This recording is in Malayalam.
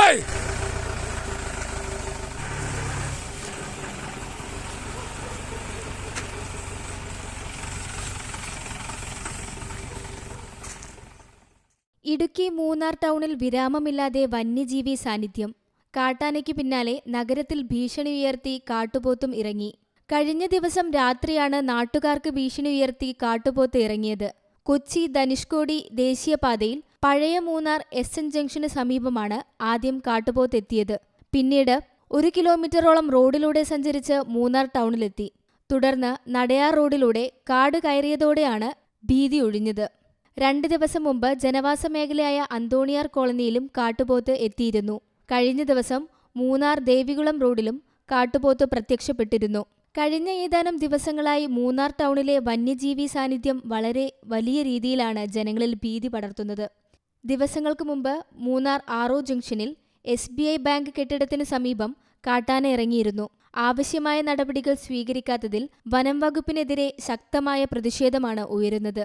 Hey! ഇടുക്കി മൂന്നാർ ടൗണിൽ വിരാമമില്ലാതെ വന്യജീവി സാന്നിധ്യം. കാട്ടാനയ്ക്ക് പിന്നാലെ നഗരത്തിൽ ഭീഷണി ഉയർത്തി കാട്ടുപോത്തും ഇറങ്ങി. കഴിഞ്ഞ ദിവസം രാത്രിയാണ് നാട്ടുകാർക്ക് ഭീഷണി ഉയർത്തി കാട്ടുപോത്ത് ഇറങ്ങിയത്. കൊച്ചി ധനുഷ്കോടി ദേശീയപാതയിൽ പഴയ മൂന്നാർ എസ് എൻ ജംഗ്ഷന് സമീപമാണ് ആദ്യം കാട്ടുപോത്ത് എത്തിയത് പിന്നീട് ഒരു കിലോമീറ്ററോളം റോഡിലൂടെ സഞ്ചരിച്ച് മൂന്നാർ ടൗണിലെത്തി. തുടർന്ന് നടയാർ റോഡിലൂടെ കാട് കയറിയതോടെയാണ് ഭീതി ഒഴിഞ്ഞത്. രണ്ട് ദിവസം മുമ്പ് ജനവാസ മേഖലയായ അന്തോണിയാർ കോളനിയിലും കാട്ടുപോത്ത് എത്തിയിരുന്നു. കഴിഞ്ഞ ദിവസം മൂന്നാർ ദേവികുളം റോഡിലും കാട്ടുപോത്ത് പ്രത്യക്ഷപ്പെട്ടിരുന്നു. കഴിഞ്ഞ ഏതാനും ദിവസങ്ങളായി മൂന്നാർ ടൗണിലെ വന്യജീവി സാന്നിധ്യം വളരെ വലിയ രീതിയിലാണ് ജനങ്ങളിൽ ഭീതി പടർത്തുന്നത്. ദിവസങ്ങൾക്ക് മുമ്പ് മൂന്നാർ ആറോ ജംഗ്ഷനിൽ എസ് ബി ഐ ബാങ്ക് കെട്ടിടത്തിന് സമീപം കാട്ടാന ഇറങ്ങിയിരുന്നു. ആവശ്യമായ നടപടികൾ സ്വീകരിക്കാത്തതിൽ വനം വകുപ്പിനെതിരെ ശക്തമായ പ്രതിഷേധമാണ് ഉയരുന്നത്.